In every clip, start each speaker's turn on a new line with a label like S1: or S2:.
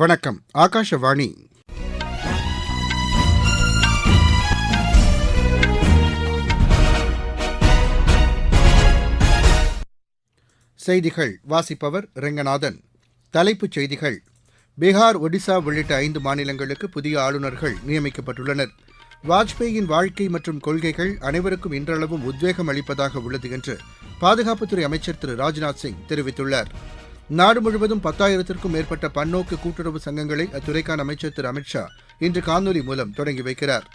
S1: வணக்கம் ஆகாஷவாணி
S2: செய்திகள் வாசிப்பவர் ரெங்கநாதன் தலைப்புச் செய்திகள் பீகார் ஒடிசா உள்ளிட்ட ஐந்து மாநிலங்களுக்கு புதிய ஆளுநர்கள் நியமிக்கப்பட்டுள்ளனர் வாஜ்பேயின் வாழ்க்கை மற்றும் கொள்கைகள் அனைவருக்கும் இன்றளவும் உத்வேகம் அளிப்பதாக உள்ளது என்று பாதுகாப்புத்துறை அமைச்சர் திரு ராஜ்நாத் சிங் தெரிவித்துள்ளார் நாடு முழுவதும் பத்தாயிரத்திற்கும் மேற்பட்ட பன்னோக்கு கூட்டுறவு சங்கங்களை அத்துறைக்கான அமைச்சர் திரு அமித்ஷா இன்று காணொலி மூலம் தொடங்கி வைக்கிறார்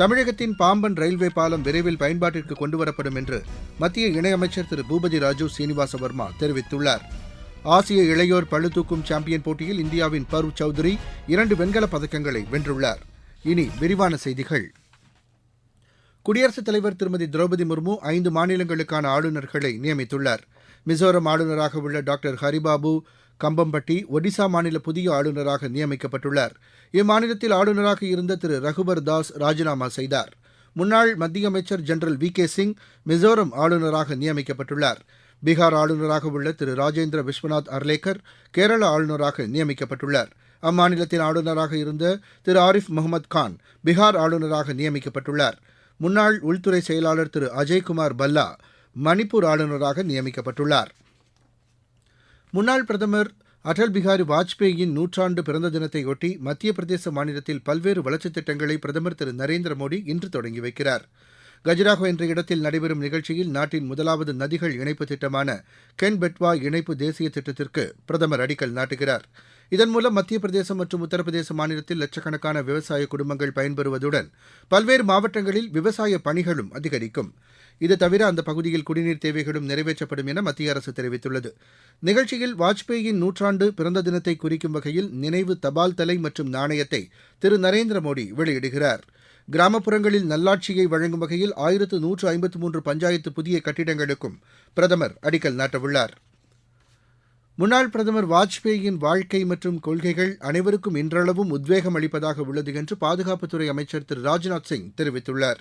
S2: தமிழகத்தின் பாம்பன் ரயில்வே பாலம் விரைவில் பயன்பாட்டிற்கு கொண்டுவரப்படும் என்று மத்திய இணையமைச்சர் திரு பூபதி ராஜு சீனிவாச வர்மா தெரிவித்துள்ளார் ஆசிய இளையோர் பழுதூக்கும் சாம்பியன் போட்டியில் இந்தியாவின் பரு சௌத்ரி இரண்டு வெண்கலப் பதக்கங்களை வென்றுள்ளார் இனி விரிவான செய்திகள் குடியரசுத் தலைவர் திருமதி திரௌபதி முர்மு ஐந்து மாநிலங்களுக்கான ஆளுநர்களை நியமித்துள்ளார் மிசோரம் ஆளுநராக உள்ள டாக்டர் ஹரிபாபு கம்பம்பட்டி ஒடிசா மாநில புதிய ஆளுநராக நியமிக்கப்பட்டுள்ளார் இம்மாநிலத்தில் ஆளுநராக இருந்த திரு ரகுபர் தாஸ் ராஜினாமா செய்தார் முன்னாள் மத்திய அமைச்சர் General V K Singh Mizoram ஆளுநராக நியமிக்கப்பட்டுள்ளார் பீகார் ஆளுநராக உள்ள திரு ராஜேந்திர விஸ்வநாத் அர்லேக்கர் கேரள ஆளுநராக நியமிக்கப்பட்டுள்ளார் அம்மாநிலத்தின் ஆளுநராக இருந்த திரு ஆரிஃப் முகமது கான் பீகார் ஆளுநராக நியமிக்கப்பட்டுள்ளார் முன்னாள் உள்துறை செயலாளர் திரு அஜய்குமார் பல்லா மணிப்பூர் ஆளுநராக நியமிக்கப்பட்டுள்ளார் முன்னாள் பிரதமர் அடல் பிகாரி வாஜ்பேயின் நூற்றாண்டு பிறந்த தினத்தையொட்டி மத்திய பிரதேச மாநிலத்தில் பல்வேறு வளர்ச்சித் திட்டங்களை பிரதமர் திரு நரேந்திர மோடி இன்று தொடங்கி வைக்கிறாா் கஜுராஹோ என்ற இடத்தில் நடைபெறும் நிகழ்ச்சியில் நாட்டின் முதலாவது நதிகள் இணைப்பு திட்டமான கென் பெட்வா இணைப்பு தேசிய திட்டத்திற்கு பிரதமர் அடிக்கல் நாட்டுகிறார் இதன் மூலம் மத்திய பிரதேசம் மற்றும் உத்தரப்பிரதேச மாநிலத்தில் லட்சக்கணக்கான விவசாய குடும்பங்கள் பயன்பெறுவதுடன் பல்வேறு மாவட்டங்களில் விவசாய பணிகளும் அதிகரிக்கும் இது தவிர அந்த பகுதியில் குடிநீர் தேவைகளும் நிறைவேற்றப்படும் என மத்திய அரசு தெரிவித்துள்ளது நிகழ்ச்சியில் வாஜ்பேயின் நூற்றாண்டு பிறந்த தினத்தை குறிக்கும் வகையில் நினைவு தபால் தலை மற்றும் நாணயத்தை திரு நரேந்திர மோடி வெளியிடுகிறாா் கிராமப்புறங்களில் நல்லாட்சியை வழங்கும் வகையில் ஆயிரத்து நூற்று ஐம்பத்து மூன்று பஞ்சாயத்து புதிய கட்டிடங்களுக்கும் பிரதமர் அடிக்கல் நாட்டவுள்ளார் முன்னாள் பிரதமர் வாஜ்பேயின் வாழ்க்கை மற்றும் கொள்கைகள் அனைவருக்கும் இன்றளவும் உத்வேகம் அளிப்பதாக உள்ளது என்று பாதுகாப்புத்துறை அமைச்சர் திரு ராஜ்நாத் சிங் தெரிவித்துள்ளார்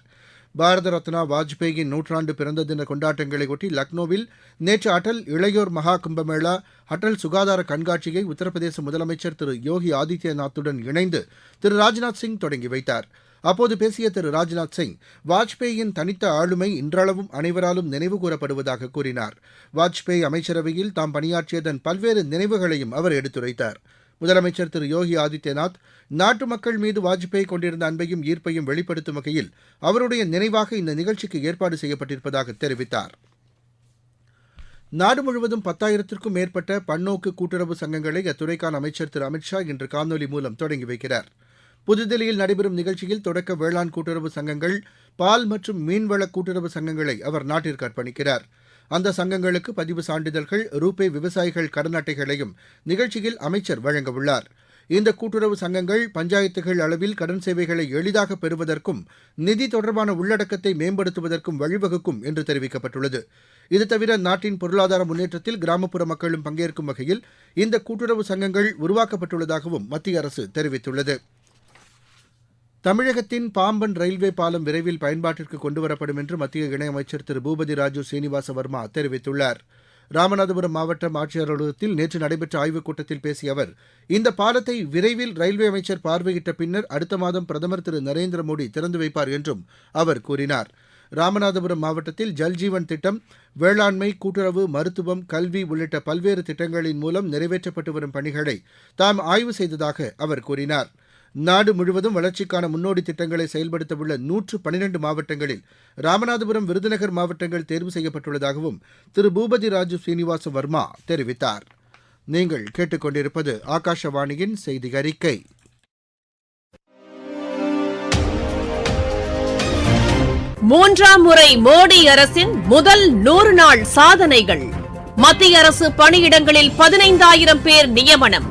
S2: பாரத ரத்னா வாஜ்பேயின் நூற்றாண்டு பிறந்த தின கொண்டாட்டங்களை ஒட்டி லக்னோவில் நேற்று அடல் இளையோர் மகா கும்பமேளா அடல் சுகாதார கண்காட்சியை உத்தரப்பிரதேச முதலமைச்சர் திரு யோகி ஆதித்யநாத்துடன் இணைந்து திரு ராஜ்நாத் சிங் தொடங்கி வைத்தாா் அப்போது பேசிய திரு ராஜ்நாத் சிங் வாஜ்பேயின் தனித்த ஆளுமை இன்றளவும் அனைவராலும் நினைவு கூறப்படுவதாக கூறினார் வாஜ்பேயி அமைச்சரவையில் தாம் பணியாற்றியதன் பல்வேறு நினைவுகளையும் அவர் எடுத்துரைத்தார் முதலமைச்சர் திரு யோகி ஆதித்யநாத் நாட்டு மக்கள் மீது வாஜ்பேயி கொண்டிருந்த அன்பையும் ஈர்ப்பையும் வெளிப்படுத்தும் வகையில் அவருடைய நினைவாக இந்த நிகழ்ச்சிக்கு ஏற்பாடு செய்யப்பட்டிருப்பதாக தெரிவித்தார் நாடு முழுவதும் பத்தாயிரத்திற்கும் மேற்பட்ட பன்னோக்கு கூட்டுறவு சங்கங்களை அத்துறைக்கான அமைச்சர் திரு அமித்ஷா இன்று காணொலி மூலம் தொடங்கி வைக்கிறாா் புதுதில்லியில் நடைபெறும் நிகழ்ச்சியில் தொடக்க வேளாண் கூட்டுறவு சங்கங்கள் பால் மற்றும் மீன்வள கூட்டுறவு சங்கங்களை அவர் நாட்டிற்கு அர்ப்பணிக்கிறார் அந்த சங்கங்களுக்கு பதிவு சான்றிதழ்கள் ரூபே விவசாயிகள் கடன் அட்டைகளையும் நிகழ்ச்சியில் அமைச்சர் வழங்கவுள்ளார் இந்த கூட்டுறவு சங்கங்கள் பஞ்சாயத்துகள் அளவில் கடன் சேவைகளை எளிதாக பெறுவதற்கும் நிதி தொடர்பான உள்ளடக்கத்தை மேம்படுத்துவதற்கும் வழிவகுக்கும் என்று தெரிவிக்கப்பட்டுள்ளது இது தவிர நாட்டின் பொருளாதார முன்னேற்றத்தில் கிராமப்புற மக்களும் பங்கேற்கும் வகையில் இந்த கூட்டுறவு சங்கங்கள் உருவாக்கப்பட்டுள்ளதாகவும் மத்திய அரசு தெரிவித்துள்ளது தமிழகத்தின் பாம்பன் ரயில்வே பாலம் விரைவில் பயன்பாட்டிற்கு கொண்டுவரப்படும் என்று மத்திய இணையமைச்சர் திரு பூபதி ராஜு சீனிவாச வர்மா தெரிவித்துள்ளார் ராமநாதபுரம் மாவட்டம் ஆட்சியர் அலுவலகத்தில் நேற்று நடைபெற்ற ஆய்வுக் கூட்டத்தில் பேசிய அவர் இந்த பாலத்தை விரைவில் ரயில்வே அமைச்சர் பார்வையிட்ட பின்னர் அடுத்த மாதம் பிரதமர் திரு நரேந்திர மோடி திறந்து வைப்பார் என்றும் அவர் கூறினார் ராமநாதபுரம் மாவட்டத்தில் ஜல்ஜீவன் திட்டம் வேளாண்மை கூட்டுறவு மருத்துவம் கல்வி உள்ளிட்ட பல்வேறு திட்டங்களின் மூலம் நிறைவேற்றப்பட்டு வரும் பணிகளை தாம் ஆய்வு செய்ததாக அவர் கூறினாா் நாடு முழுவதும் வளர்ச்சிக்கான முன்னோடி திட்டங்களை செயல்படுத்த உள்ள நூற்று பனிரெண்டு மாவட்டங்களில் ராமநாதபுரம் விருதுநகர் மாவட்டங்கள் தேர்வு செய்யப்பட்டுள்ளதாகவும் திரு பூபதி ராஜு ஸ்ரீனிவாச வர்மா தெரிவித்தார் நீங்கள் கேட்டுக்கொண்டிருப்பது ஆகாஷவாணியின் செய்தி அறிக்கை
S3: மூன்றாம் முறை மோடி அரசின் முதல் நூறு நாள் சாதனைகள் மத்திய அரசு பணியிடங்களில் பதினைந்தாயிரம் பேர் நியமனம்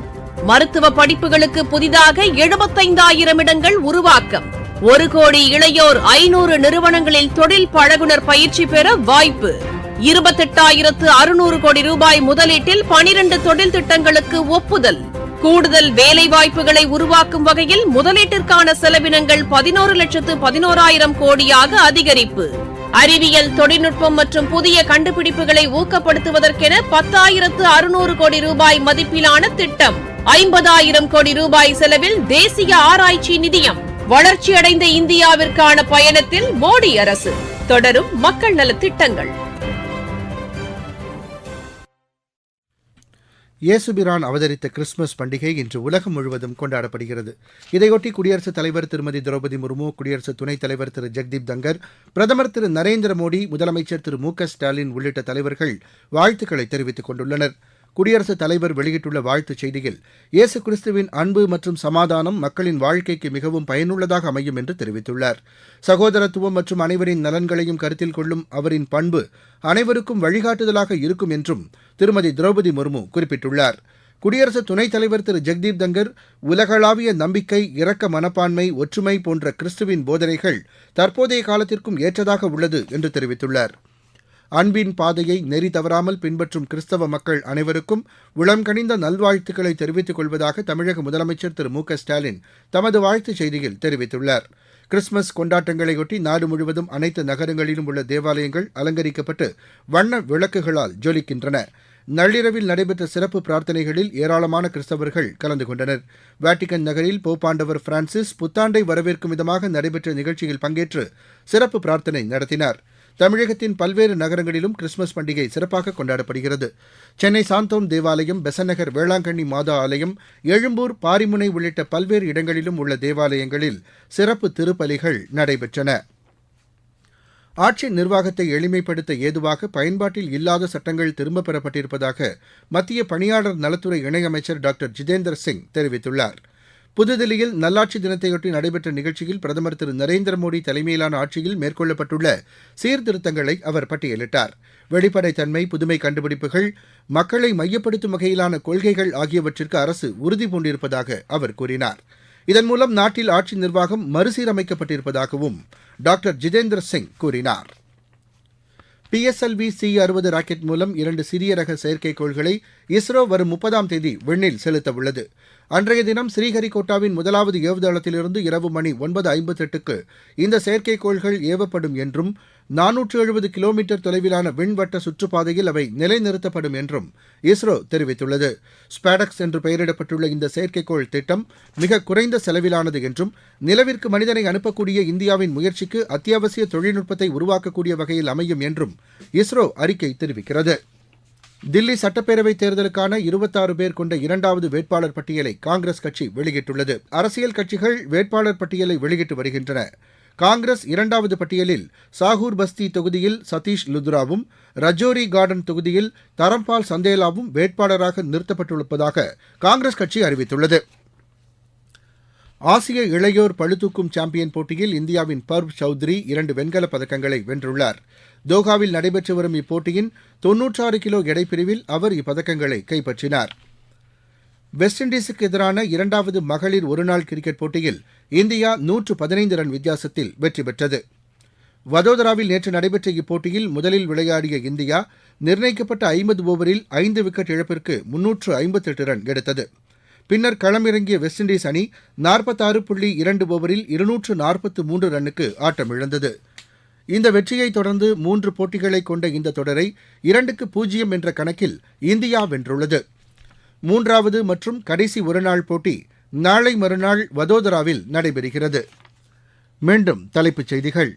S3: மருத்துவ படிப்புகளுக்கு புதிதாக எழுபத்தைந்தாயிரம் இடங்கள் உருவாக்கம் ஒரு கோடி இளையோர் ஐநூறு நிறுவனங்களில் தொழில் பழகுனர் பயிற்சி பெற வாய்ப்பு இருபத்தெட்டாயிரத்து அறுநூறு கோடி ரூபாய் முதலீட்டில் பனிரண்டு தொழில் திட்டங்களுக்கு ஒப்புதல் கூடுதல் வேலை வாய்ப்புகளை உருவாக்கும் வகையில் முதலீட்டிற்கான செலவினங்கள் பதினோரு லட்சத்து பதினோராயிரம் கோடியாக அதிகரிப்பு அறிவியல் தொழில்நுட்பம் மற்றும் புதிய கண்டுபிடிப்புகளை ஊக்கப்படுத்துவதற்கென பத்தாயிரத்து அறுநூறு கோடி ரூபாய் மதிப்பிலான திட்டம் ஐம்பதாயிரம் கோடி ரூபாய் செலவில் தேசிய ஆராய்ச்சி நிதியம் வளர்ச்சியடைந்த இந்தியாவிற்கான பயணத்தில் மோடி அரசு தொடரும் மக்கள் நல திட்டங்கள்
S4: இயேசுபிரான் அவதரித்த கிறிஸ்துமஸ் பண்டிகை இன்று உலகம் முழுவதும் கொண்டாடப்படுகிறது இதையொட்டி குடியரசுத் தலைவர் திருமதி திரௌபதி முர்மு குடியரசு துணைத் தலைவர் திரு ஜெக்தீப் தங்கர் பிரதமர் திரு நரேந்திர மோடி முதலமைச்சர் திரு மு ஸ்டாலின் உள்ளிட்ட தலைவர்கள் வாழ்த்துக்களை தெரிவித்துக் கொண்டுள்ளனா் குடியரசுத் தலைவர் வெளியிட்டுள்ள வாழ்த்துச் செய்தியில் இயேசு கிறிஸ்துவின் அன்பு மற்றும் சமாதானம் மக்களின் வாழ்க்கைக்கு மிகவும் பயனுள்ளதாக அமையும் என்று தெரிவித்துள்ளார் சகோதரத்துவம் மற்றும் அனைவரின் நலன்களையும் கருத்தில் கொள்ளும் அவரின் பண்பு அனைவருக்கும் வழிகாட்டுதலாக இருக்கும் என்றும் திருமதி திரௌபதி முர்மு குறிப்பிட்டுள்ளார் குடியரசு துணைத் தலைவர் திரு ஜெக்தீப் தங்கர் உலகளாவிய நம்பிக்கை இரக்க மனப்பான்மை ஒற்றுமை போன்ற கிறிஸ்துவின் போதனைகள் தற்போதைய காலத்திற்கும் ஏற்றதாக உள்ளது என்று தெரிவித்துள்ளாா் அன்பின் பாதையை நெறி தவறாமல் பின்பற்றும் கிறிஸ்தவ மக்கள் அனைவருக்கும் உளம்கனிந்த நல்வாழ்த்துக்களை தெரிவித்துக் கொள்வதாக தமிழக முதலமைச்சர் திரு மு ஸ்டாலின் தமது வாழ்த்துச் செய்தியில் தெரிவித்துள்ளார் கிறிஸ்துமஸ் கொண்டாட்டங்களையொட்டி நாடு முழுவதும் அனைத்து நகரங்களிலும் உள்ள தேவாலயங்கள் அலங்கரிக்கப்பட்டு வண்ண விளக்குகளால் ஜொலிக்கின்றன நள்ளிரவில் நடைபெற்ற சிறப்பு பிரார்த்தனைகளில் ஏராளமான கிறிஸ்தவர்கள் கலந்து கொண்டனர் வேட்டிகன் நகரில் போப்பாண்டவர் பிரான்சிஸ் புத்தாண்டை வரவேற்கும் விதமாக நடைபெற்ற நிகழ்ச்சியில் பங்கேற்று சிறப்பு பிரார்த்தனை நடத்தினாா் தமிழகத்தின் பல்வேறு நகரங்களிலும் கிறிஸ்துமஸ் பண்டிகை சிறப்பாக கொண்டாடப்படுகிறது சென்னை சாந்தோம் தேவாலயம் பெசநகர் வேளாங்கண்ணி மாதா ஆலயம் எழும்பூர் பாரிமுனை உள்ளிட்ட பல்வேறு இடங்களிலும் உள்ள தேவாலயங்களில் சிறப்பு திருப்பலிகள் நடைபெற்றன ஆட்சி நிர்வாகத்தை எளிமைப்படுத்த ஏதுவாக பயன்பாட்டில் இல்லாத சட்டங்கள் திரும்பப் பெறப்பட்டிருப்பதாக மத்திய பணியாளர் நலத்துறை இணையமைச்சர் டாக்டர் ஜிதேந்திர சிங் தெரிவித்துள்ளாா் புதுதில்லியில் நல்லாட்சி தினத்தையொட்டி நடைபெற்ற நிகழ்ச்சியில் பிரதமர் திரு நரேந்திர மோடி தலைமையிலான ஆட்சியில் மேற்கொள்ளப்பட்டுள்ள சீர்திருத்தங்களை அவர் பட்டியலிட்டார் வெளிப்படைத்தன்மை புதுமை கண்டுபிடிப்புகள் மக்களை மையப்படுத்தும் வகையிலான கொள்கைகள் ஆகியவற்றிற்கு அரசு உறுதிபூண்டிருப்பதாக அவர் கூறினார் இதன் மூலம் நாட்டில் ஆட்சி நிர்வாகம் மறுசீரமைக்கப்பட்டிருப்பதாகவும் டாக்டர் ஜிதேந்திர சிங் கூறினார்
S5: பிஎஸ்எல்வி சி அறுபது ராக்கெட் மூலம் இரண்டு சிறிய ரக செயற்கைக்கோள்களை இஸ்ரோ வரும் முப்பதாம் தேதி விண்ணில் செலுத்த உள்ளது அன்றைய தினம் ஸ்ரீஹரிகோட்டாவின் முதலாவது ஏவுதளத்திலிருந்து இரவு மணி ஒன்பது ஐம்பத்தெட்டுக்கு இந்த செயற்கைக்கோள்கள் ஏவப்படும் என்றும் நானூற்று எழுபது கிலோமீட்டர் தொலைவிலான விண்வட்ட சுற்றுப்பாதையில் அவை நிலைநிறுத்தப்படும் என்றும் இஸ்ரோ தெரிவித்துள்ளது ஸ்பேடக்ஸ் என்று பெயரிடப்பட்டுள்ள இந்த செயற்கைக்கோள் திட்டம் மிக குறைந்த செலவிலானது என்றும் நிலவிற்கு மனிதனை அனுப்பக்கூடிய இந்தியாவின் முயற்சிக்கு அத்தியாவசிய தொழில்நுட்பத்தை உருவாக்கக்கூடிய வகையில் அமையும் என்றும் இஸ்ரோ அறிக்கை தெரிவிக்கிறது
S6: தில்லி சட்டப்பேரவை தேர்தலுக்கான இருபத்தாறு பேர் கொண்ட இரண்டாவது வேட்பாளர் பட்டியலை காங்கிரஸ் கட்சி வெளியிட்டுள்ளது அரசியல் கட்சிகள் வேட்பாளர் பட்டியலை வெளியிட்டு வருகின்றன காங்கிரஸ் இரண்டாவது பட்டியலில் சாகூர் பஸ்தி தொகுதியில் சதீஷ் லுத்ராவும் ரஜோரி கார்டன் தொகுதியில் தரம்பால் சந்தேலாவும் வேட்பாளராக நிறுத்தப்பட்டிருப்பதாக காங்கிரஸ் கட்சி அறிவித்துள்ளது
S7: ஆசிய இளையோர் பழுதூக்கும் சாம்பியன் போட்டியில் இந்தியாவின் பர்வ் சௌத்ரி இரண்டு வெண்கலப் பதக்கங்களை வென்றுள்ளார் தோஹாவில் நடைபெற்று வரும் இப்போட்டியின் தொன்னூற்றாறு கிலோ எடைப்பிரிவில் அவர் இப்பதக்கங்களை கைப்பற்றினார்
S8: வெஸ்ட் இண்டீஸுக்கு எதிரான இரண்டாவது மகளிர் ஒருநாள் கிரிக்கெட் போட்டியில் இந்தியா நூற்று பதினைந்து ரன் வித்தியாசத்தில் வெற்றி பெற்றது வதோதராவில் நேற்று நடைபெற்ற இப்போட்டியில் முதலில் விளையாடிய இந்தியா நிர்ணயிக்கப்பட்ட ஐம்பது ஓவரில் ஐந்து விக்கெட் இழப்பிற்கு முன்னூற்று ஐம்பத்தெட்டு ரன் எடுத்தது பின்னர் களமிறங்கிய வெஸ்ட் இண்டீஸ் அணி நாற்பத்தாறு புள்ளி இரண்டு ஓவரில் இருநூற்று நாற்பத்து மூன்று ரன்னுக்கு ஆட்டமிழந்தது இந்த வெற்றியை தொடர்ந்து மூன்று போட்டிகளை கொண்ட இந்த தொடரை இரண்டுக்கு பூஜ்ஜியம் என்ற கணக்கில் இந்தியா வென்றுள்ளது மூன்றாவது மற்றும் கடைசி ஒருநாள் போட்டி நாளை மறுநாள் வதோதராவில் நடைபெறுகிறது
S9: மீண்டும் தலைப்புச் செய்திகள்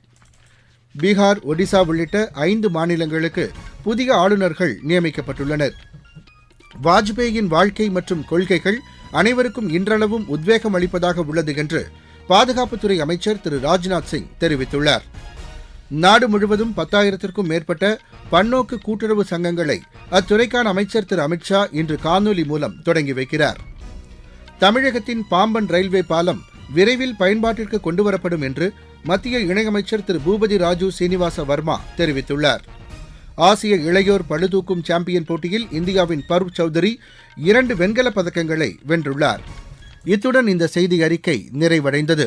S9: பீகார் ஒடிசா உள்ளிட்ட ஐந்து மாநிலங்களுக்கு புதிய ஆளுநர்கள் நியமிக்கப்பட்டுள்ளனர் வாஜ்பேயின் வாழ்க்கை மற்றும் கொள்கைகள் அனைவருக்கும் இன்றளவும் உத்வேகம் அளிப்பதாக உள்ளது என்று பாதுகாப்புத்துறை அமைச்சர் திரு ராஜ்நாத் சிங் தெரிவித்துள்ளார் நாடு முழுவதும் பத்தாயிரத்திற்கும் மேற்பட்ட பன்னோக்கு கூட்டுறவு சங்கங்களை அத்துறைக்கான அமைச்சர் திரு அமித்ஷா இன்று காணொலி மூலம் தொடங்கி வைக்கிறார் தமிழகத்தின் பாம்பன் ரயில்வே பாலம் விரைவில் பயன்பாட்டிற்கு கொண்டுவரப்படும் என்று மத்திய இணையமைச்சர் திரு பூபதி ராஜு சீனிவாச வர்மா தெரிவித்துள்ளார் ஆசிய இளையோர் பழுதூக்கும் சாம்பியன் போட்டியில் இந்தியாவின் பர்வ் சௌதரி இரண்டு வெண்கலப் பதக்கங்களை வென்றுள்ளார் இத்துடன் இந்த செய்தி அறிக்கை நிறைவடைந்தது